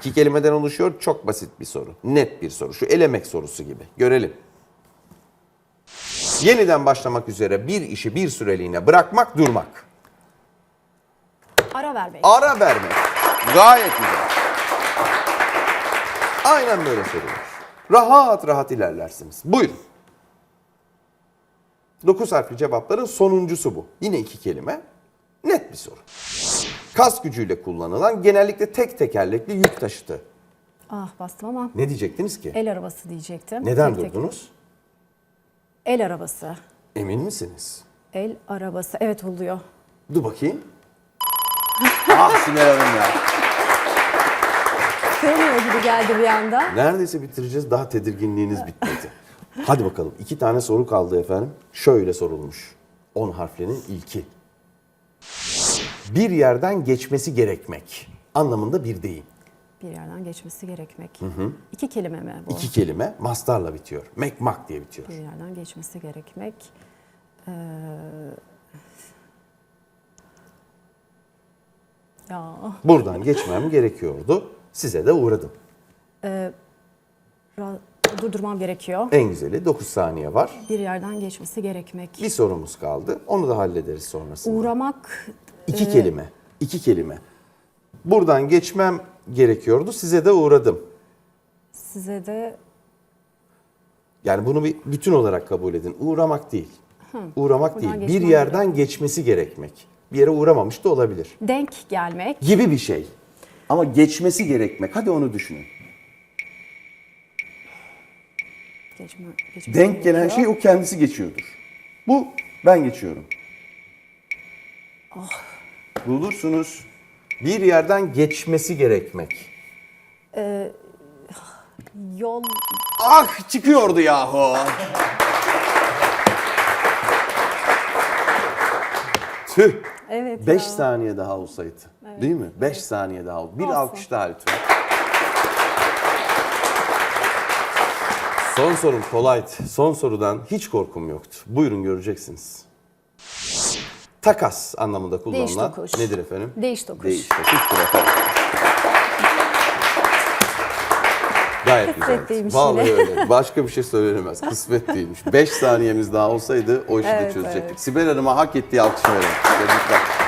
İki kelimeden oluşuyor. Çok basit bir soru. Net bir soru. Şu elemek sorusu gibi. Görelim. Yeniden başlamak üzere bir işi bir süreliğine bırakmak, durmak. Ara vermek. Ara vermek. Gayet güzel. Aynen böyle sorulur. Rahat rahat ilerlersiniz. Buyurun. 9 harfli cevapların sonuncusu bu. Yine iki kelime. Bir soru. Kas gücüyle kullanılan genellikle tek tekerlekli yük taşıtı. Ah bastım ama Ne diyecektiniz ki? el arabası diyecektim. Neden Tek tek- durdunuz? El arabası. Emin misiniz? El arabası. Evet oluyor. Dur bakayım. ah Sibel Hanım ya. Sevmiyor gibi geldi bir anda. Neredeyse bitireceğiz. Daha tedirginliğiniz bitmedi. Hadi bakalım. iki tane soru kaldı efendim. Şöyle sorulmuş. 10 harflinin ilki. Bir yerden geçmesi gerekmek anlamında bir deyim. Bir yerden geçmesi gerekmek. İki kelime mi bu? İki kelime mastarla bitiyor. Mekmak diye bitiyor. Bir yerden geçmesi gerekmek. Ee... Ya Buradan geçmem gerekiyordu. Size de uğradım. ra- durdurmam gerekiyor. En güzeli 9 saniye var. Bir yerden geçmesi gerekmek. Bir sorumuz kaldı. Onu da hallederiz sonrasında. Uğramak. İki kelime. iki kelime. Buradan geçmem gerekiyordu. Size de uğradım. Size de Yani bunu bir bütün olarak kabul edin. Uğramak değil. Uğramak Buradan değil. Bir yerden geçmesi gerekmek. Bir yere uğramamış da olabilir. denk gelmek. Gibi bir şey. Ama geçmesi gerekmek. Hadi onu düşünün. Geçme, geçmesi Denk gelen gerekiyor. şey o kendisi geçiyordur. Bu ben geçiyorum. Bulursunuz. Bir yerden geçmesi gerekmek. Yol Ah çıkıyordu yahu. Tüh. Evet 5 ya. saniye daha olsaydı. Değil mi? 5 saniye daha. Bir Olsun. alkış daha lütfen. Son sorum kolaydı. Son sorudan hiç korkum yoktu. Buyurun göreceksiniz. Takas anlamında kullanılan Değiş tokuş. nedir efendim? Değiş tokuş. Değiş tokuştur efendim. Gayet güzel. Vallahi yine. öyle. Başka bir şey söylenemez. Kısmet değilmiş. 5 saniyemiz daha olsaydı o işi de Evet, çözecektik. evet. Sibel Hanım'a hak ettiği alkışı verelim. Tebrikler.